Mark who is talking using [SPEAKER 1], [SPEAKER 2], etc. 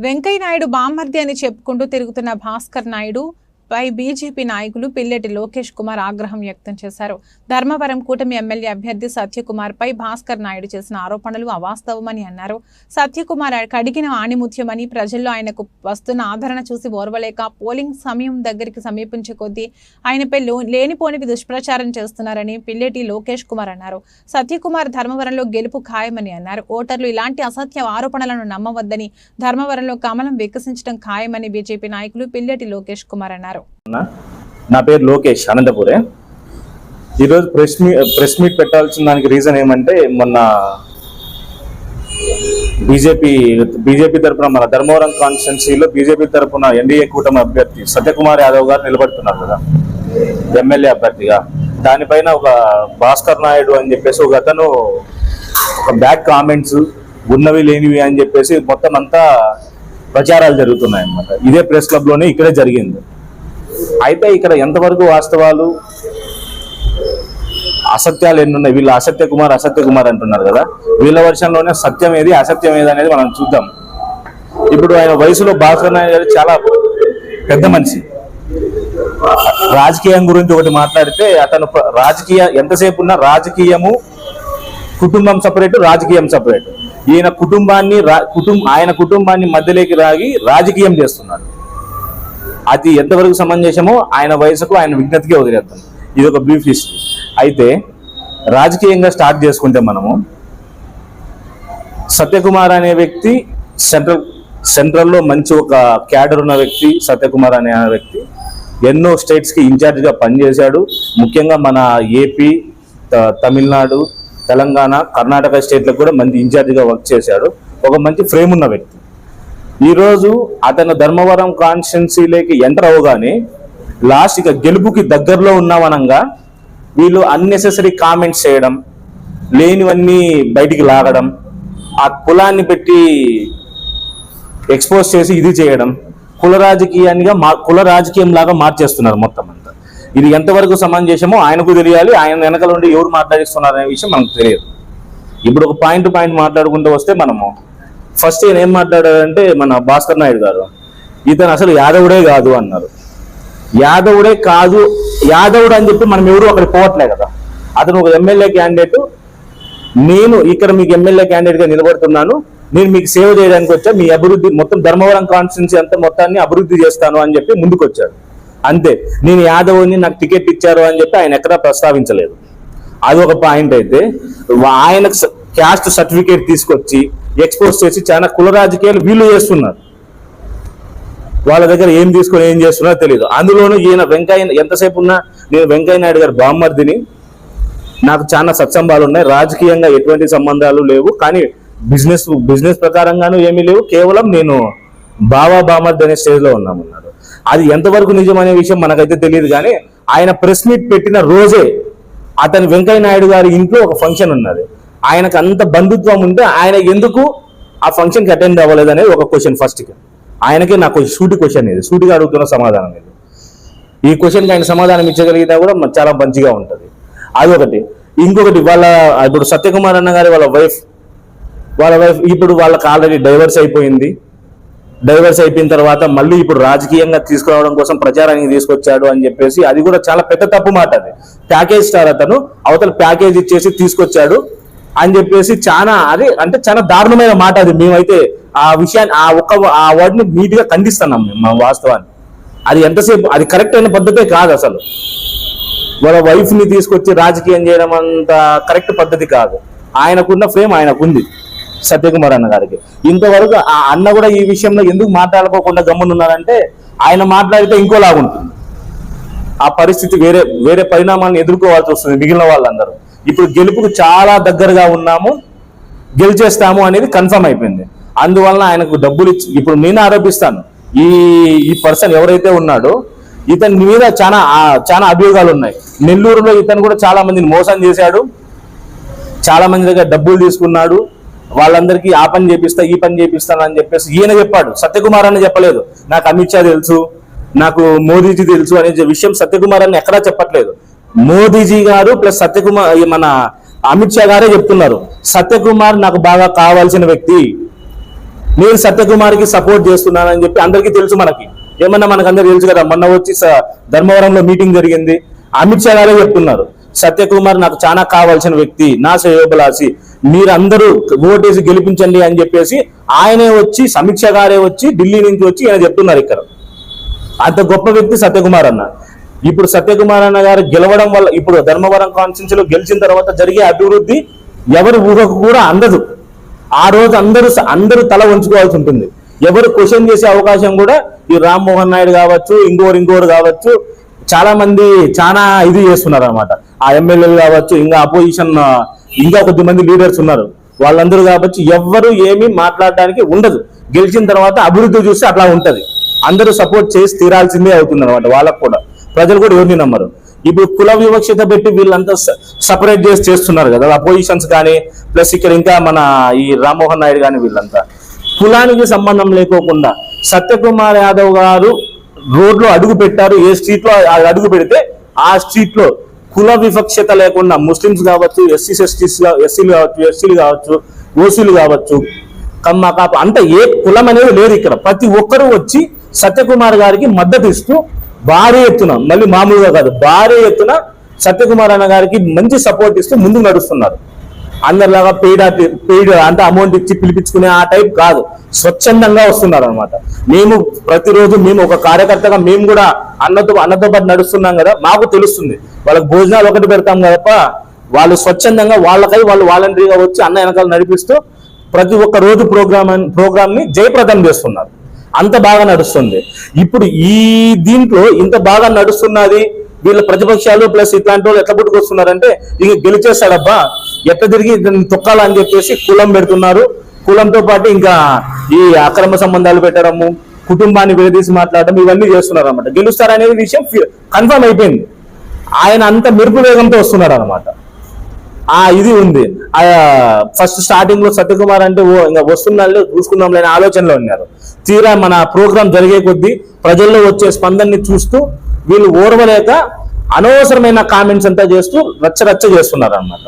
[SPEAKER 1] వెంకయ్య నాయుడు బామ్మర్ది అని చెప్పుకుంటూ తిరుగుతున్న భాస్కర్ నాయుడు పై బీజేపీ నాయకులు పిల్లెటి లోకేష్ కుమార్ ఆగ్రహం వ్యక్తం చేశారు. ధర్మవరం కూటమి ఎమ్మెల్యే అభ్యర్థి సత్యకుమార్ పై భాస్కర్ నాయుడు చేసిన ఆరోపణలు అవాస్తవమని అన్నారు. సత్యకుమార్ కడిగిన ఆణిముత్యమని ప్రజల్లో ఆయనకు వస్తున్న ఆదరణ చూసి ఓర్వలేక పోలింగ్ సమయం దగ్గరికి సమీపించే కొద్దీ ఆయనపై లో- లేనిపోనివి దుష్ప్రచారం చేస్తున్నారని పిల్లెటి లోకేష్ కుమార్ అన్నారు. సత్యకుమార్ ధర్మవరంలో గెలుపు ఖాయమని అన్నారు. ఓటర్లు ఇలాంటి అసత్య ఆరోపణలను నమ్మవద్దని ధర్మవరంలో కమలం వికసించడం ఖాయమని బీజేపీ నాయకులు పిల్లెటి లోకేష్ కుమార్ అన్నారు.
[SPEAKER 2] నా పేరు లోకేష్ అనంతపురే. ఈరోజు ప్రెస్ మీ ప్రెస్ మీట్ పెట్టాల్సిన దానికి రీజన్ ఏమంటే మొన్న బీజేపీ బీజేపీ తరపున మన ధర్మవరం కాన్స్టిట్యున్సీలో బీజేపీ తరపున ఎన్డీఏ కూటమి అభ్యర్థి సత్యకుమార్ యాదవ్ గారు నిలబడుతున్నారు కదా. ఎమ్మెల్యే అభ్యర్థిగా. దానిపైన ఒక భాస్కర్ నాయుడు అని చెప్పేసి ఒక అతను ఒక బ్యాడ్ కామెంట్స్ ఉన్నవి లేనివి అని చెప్పేసి మొత్తం అంతా ప్రచారాలు జరుగుతున్నాయి అన్నమాట ఇదే ప్రెస్ క్లబ్లోనే ఇక్కడే జరిగింది. అయితే ఇక్కడ ఎంతవరకు వాస్తవాలు? అసత్యాలు ఎన్ని ఉన్నాయి వీళ్ళు అసత్య కుమార్ అసత్య కుమార్ అంటున్నారు కదా. వీళ్ళ వర్షంలోనే సత్యం ఏది అసత్యం ఏది అనేది మనం చూద్దాం. ఇప్పుడు ఆయన వయసులో భాస్కర్ నాయుడు గారు చాలా పెద్ద మనిషి. రాజకీయం గురించి ఒకటి మాట్లాడితే అతను రాజకీయ ఎంతసేపు ఉన్నా రాజకీయము కుటుంబం సపరేట్ రాజకీయం సపరేట్. ఈయన కుటుంబాన్ని రా- కుటుంబ ఆయన కుటుంబాన్ని మధ్యలోకి రాగి రాజకీయం చేస్తున్నాడు. అది ఎంతవరకు సమంజసమో ఆయన వయసుకు ఆయన విజ్ఞతకే వదిలేద్దాం. ఇది ఒక బ్రీఫ్ హిస్టరీ అయితే రాజకీయంగా స్టార్ట్ చేసుకుంటే మనము సత్యకుమార్ అనే వ్యక్తి సెంట్రల్ సెంట్రల్లో మంచి ఒక క్యాడర్ ఉన్న వ్యక్తి సత్యకుమార్ అనే వ్యక్తి ఎన్నో స్టేట్స్కి ఇన్ఛార్జ్గా పనిచేశాడు. ముఖ్యంగా మన ఏపీ తమిళనాడు తెలంగాణ కర్ణాటక స్టేట్లకు కూడా మంచి ఇన్ఛార్జ్గా వర్క్ చేశాడు. ఒక మంచి ఫ్రేమ్ ఉన్న వ్యక్తి. ఈరోజు అతను ధర్మవరం కాన్స్టిట్యున్సీలోకి ఎంటర్ అవగానే లాస్ట్ ఇక గెలుపుకి దగ్గరలో ఉన్నామనగా వీళ్ళు అన్నెసెసరీ కామెంట్స్ చేయడం లేనివన్నీ బయటికి లాగడం ఆ కులాన్ని పెట్టి ఎక్స్పోజ్ చేసి ఇది చేయడం కుల రాజకీయాన్నిగా మా కుల రాజకీయం లాగా మార్చేస్తున్నారు మొత్తం అంతా. ఇది ఎంతవరకు సమంజసమో ఆయనకు తెలియాలి ఆయన వెనకాల ఉండి ఎవరు మాట్లాడిస్తున్నారు అనే విషయం మనకు తెలియదు. ఇప్పుడు ఒక పాయింట్ పాయింట్ మాట్లాడుకుంటూ వస్తే మనము ఫస్ట్ ఈయన ఏం మాట్లాడారంటే మన భాస్కర్ నాయుడు గారు ఇతను అసలు యాదవుడే కాదు అన్నారు. యాదవుడే కాదు యాదవుడు అని చెప్పి మనం ఎవరు అక్కడ పోవట్లే కదా. అతను ఒక ఎమ్మెల్యే క్యాండిడేట్ నేను ఇక్కడ మీకు ఎమ్మెల్యే క్యాండిడేట్గా నిలబడుతున్నాను. నేను మీకు సేవ చేయడానికి వచ్చా మీ అభివృద్ధి మొత్తం ధర్మవరం కాన్స్టిట్యున్సీ అంతా మొత్తాన్ని అభివృద్ధి చేస్తాను అని చెప్పి ముందుకు వచ్చాడు అంతే నేను యాదవ్ని నాకు టికెట్ ఇచ్చారు అని చెప్పి ఆయన ఎక్కడా ప్రస్తావించలేదు. అది ఒక పాయింట్ అయితే ఆయనకు క్యాస్ట్ సర్టిఫికేట్ తీసుకొచ్చి ఎక్స్పోజ్ చేసి చాలా కుల రాజకీయాలు వీళ్ళు చేస్తున్నారు. వాళ్ళ దగ్గర ఏం తీసుకొని ఏం చేస్తున్నారో తెలియదు అందులోనూ ఈయన వెంకయ్య ఎంతసేపు ఉన్నా నేను వెంకయ్య నాయుడు గారు బామ్మర్దిని నాకు చాలా సత్సంబాలు ఉన్నాయి. రాజకీయంగా ఎటువంటి సంబంధాలు లేవు. కానీ బిజినెస్ బిజినెస్ ప్రకారంగాను ఏమీ లేవు. కేవలం నేను బావా బామర్ది అనే స్టేజ్లో ఉన్నామన్నాడు అది ఎంతవరకు నిజం అనే విషయం మనకైతే తెలియదు కానీ ఆయన ప్రెస్ మీట్ పెట్టిన రోజే అతని వెంకయ్య నాయుడు గారి ఇంట్లో ఒక ఫంక్షన్ ఉన్నది. ఆయనకు అంత బంధుత్వం ఉంటే ఆయన ఎందుకు ఆ ఫంక్షన్కి అటెండ్ అవ్వలేదు అనేది ఒక క్వశ్చన్ ఫస్ట్కి ఆయనకే నాకు సూటి క్వశ్చన్ ఇది. సూటిగా అడుగుతున్న సమాధానం ఇది. ఈ క్వశ్చన్కి ఆయన సమాధానం ఇచ్చగలిగినా కూడా చాలా మంచిగా ఉంటుంది. అదొకటి ఇంకొకటి వాళ్ళ ఇప్పుడు సత్యకుమార్ అన్న గారి వాళ్ళ వైఫ్ వాళ్ళ వైఫ్ ఇప్పుడు వాళ్ళకి ఆల్రెడీ డైవర్స్ అయిపోయింది. డైవర్స్ అయిపోయిన తర్వాత మళ్ళీ ఇప్పుడు రాజకీయంగా తీసుకురావడం కోసం ప్రచారానికి తీసుకొచ్చాడు అని చెప్పేసి అది కూడా చాలా పెద్ద తప్పు మాట అది. ప్యాకేజ్ స్టార్ అతను అవతల ప్యాకేజ్ ఇచ్చేసి తీసుకొచ్చాడు. అని చెప్పేసి చాలా అది అంటే చాలా దారుణమైన మాట అది. మేమైతే ఆ విషయాన్ని ఆ ఒక్క ఆ వర్డ్ని నీట్గా ఖండిస్తున్నాం మేము మా వాస్తవాన్ని. అది ఎంతసేపు అది కరెక్ట్ అయిన పద్ధతే కాదు అసలు. వాళ్ళ వైఫ్ని తీసుకొచ్చి రాజకీయం చేయడం అంత కరెక్ట్ పద్ధతి కాదు. ఆయనకున్న ఫ్రేమ్ ఆయనకుంది సత్యకుమార్ అన్న గారికి. ఇంతవరకు ఆ అన్న కూడా ఈ విషయంలో ఎందుకు మాట్లాడుకోకుండా గమ్మునున్నారంటే ఆయన మాట్లాడితే ఇంకోలాగుంటుంది. ఆ పరిస్థితి వేరే వేరే పరిణామాలను ఎదుర్కోవాల్సి వస్తుంది మిగిలిన వాళ్ళందరూ. ఇప్పుడు గెలుపుకు చాలా దగ్గరగా ఉన్నాము గెలిచేస్తాము అనేది కన్ఫర్మ్ అయిపోయింది. అందువలన ఆయనకు డబ్బులు ఇచ్చి ఇప్పుడు నేను ఆరోపిస్తాను ఈ ఈ పర్సన్ ఎవరైతే ఉన్నాడో ఇతని మీద చాలా చాలా అభియోగాలు ఉన్నాయి. నెల్లూరులో ఇతను కూడా చాలా మందిని మోసం చేశాడు చాలా మంది దగ్గర డబ్బులు తీసుకున్నాడు వాళ్ళందరికీ ఆ పని చేపిస్తా ఈ పని చేపిస్తాను అని చెప్పేసి ఈయన చెప్పాడు. సత్యకుమార్ అని చెప్పలేదు. నాకు అమిత్ షా తెలుసు నాకు మోదీజీ తెలుసు అనే విషయం సత్యకుమార్ అని ఎక్కడా చెప్పట్లేదు. మోదీజీ గారు ప్లస్ సత్యకుమార్ మన అమిత్ షా గారే చెప్తున్నారు. సత్యకుమార్ నాకు బాగా కావాల్సిన వ్యక్తి. నేను సత్యకుమార్కి సపోర్ట్ చేస్తున్నానని చెప్పి అందరికీ తెలుసు మనకి. ఏమన్నా మనకు తెలుసు కదా మొన్న వచ్చి ధర్మవరంలో మీటింగ్ జరిగింది. అమిత్ షా గారే చెప్తున్నారు. సత్యకుమార్ నాకు చాలా కావాల్సిన వ్యక్తి నా శ్రేయోభిలాషి. మీరందరూ ఓటేసి గెలిపించండి అని చెప్పేసి ఆయనే వచ్చి సమీక్ష గారే వచ్చి ఢిల్లీ నుంచి వచ్చి ఆయన చెప్తున్నారు ఇక్కడ. అంత గొప్ప వ్యక్తి సత్యకుమార్ అన్న. ఇప్పుడు సత్యకుమార్ అన్న గారు గెలవడం వల్ల ఇప్పుడు ధర్మవరం కాన్స్టిట్యూన్సీ లో గెలిచిన తర్వాత జరిగే అభివృద్ధి ఎవరి ఊహకు కూడా అందదు. ఆ రోజు అందరూ అందరూ తల వంచుకోవాల్సి ఉంటుంది. ఎవరు క్వశ్చన్ చేసే అవకాశం కూడా ఈ రామ్మోహన్ నాయుడు కావచ్చు ఇంకోరు ఇంకోరు కావచ్చు చాలా మంది చాలా ఇది చేస్తున్నారు అనమాట ఆ ఎమ్మెల్యేలు కావచ్చు ఇంకా అపోజిషన్ ఇంకా కొద్ది మంది లీడర్స్ ఉన్నారు. వాళ్ళందరూ కాబట్టి ఎవ్వరు ఏమీ మాట్లాడడానికి ఉండదు. గెలిచిన తర్వాత అభివృద్ధి చూస్తే అట్లా ఉంటది. అందరూ సపోర్ట్ చేసి తీరాల్సిందే అవుతుంది అనమాట వాళ్ళకు కూడా. ప్రజలు కూడా ఎవరిని నమ్మరు. ఇప్పుడు కుల వివక్షత పెట్టి వీళ్ళంతా సపరేట్ చేసి చేస్తున్నారు కదా అపోజిషన్స్ కానీ ప్లస్ ఇక్కడ ఇంకా మన ఈ రామ్మోహన్ నాయుడు కానీ వీళ్ళంతా. కులానికి సంబంధం లేకోకుండా సత్యకుమార్ యాదవ్ గారు రోడ్లో అడుగు పెట్టారు ఏ స్ట్రీట్లో అడుగు పెడితే ఆ స్ట్రీట్లో కుల వివక్షత లేకుండా ముస్లిమ్స్ కావచ్చు ఎస్సీస్ ఎస్టీస్ ఎస్సీలు కావచ్చు ఎస్సీలు కావచ్చు ఓసీలు కావచ్చు కమ్మ కాపు అంత ఏ కులం అనేది లేదు ఇక్కడ. ప్రతి ఒక్కరూ వచ్చి సత్యకుమార్ గారికి మద్దతు ఇస్తూ భారీ ఎత్తున మళ్ళీ మామూలుగా కాదు భారీ ఎత్తున సత్యకుమార్ అన్న గారికి మంచి సపోర్ట్ ఇస్తూ ముందుకు నడుస్తున్నారు. అందరిలాగా పెయిడ్ పెయిడ్ అంటే అమౌంట్ ఇచ్చి పిలిపించుకునే ఆ టైప్ కాదు స్వచ్ఛందంగా వస్తున్నారు అనమాట మేము ప్రతిరోజు మేము ఒక కార్యకర్తగా మేము కూడా అన్నతో అన్నతో పాటు నడుస్తున్నాం కదా మాకు తెలుస్తుంది. వాళ్ళకి భోజనాలు ఒకటి పెడతాం కదప్ప వాళ్ళు స్వచ్ఛందంగా వాళ్ళకై వాళ్ళు వాలంటరీగా వచ్చి అన్న వెనకాల నడిపిస్తూ ప్రతి ఒక్క రోజు ప్రోగ్రామ్ ప్రోగ్రామ్ని జయప్రదం చేస్తున్నారు. అంత బాగా నడుస్తుంది. ఇప్పుడు ఈ దీంట్లో ఇంత బాగా నడుస్తున్నది వీళ్ళ ప్రతిపక్షాలు ప్లస్ ఇట్లాంటి వాళ్ళు ఎట్లా పుట్టుకొస్తున్నారంటే ఇంక గెలిచేస్తాడబ్బా ఎట్ట తిరిగి తొక్కాలని చెప్పేసి కులం పెడుతున్నారు. కులంతో పాటు ఇంకా ఈ అక్రమ సంబంధాలు పెట్టడము కుటుంబాన్ని విడదీసి మాట్లాడడం ఇవన్నీ చేస్తున్నారు అనమాట గెలుస్తారనేది విషయం కన్ఫర్మ్ అయిపోయింది. ఆయన అంత మెరుపు వేగంతో వస్తున్నారు అనమాట ఆ ఇది ఉంది. ఆ ఫస్ట్ స్టార్టింగ్లో సత్యకుమార్ అంటే ఇంకా వస్తున్నాళ్ళు చూసుకుందాం లేని ఆలోచనలో ఉన్నారు. తీరా మన ప్రోగ్రామ్ జరిగే కొద్దీ ప్రజల్లో వచ్చే స్పందనని చూస్తూ వీళ్ళు ఓర్వలేక అనవసరమైన కామెంట్స్ అంతా చేస్తూ రచ్చ రచ్చ చేస్తున్నారు అనమాట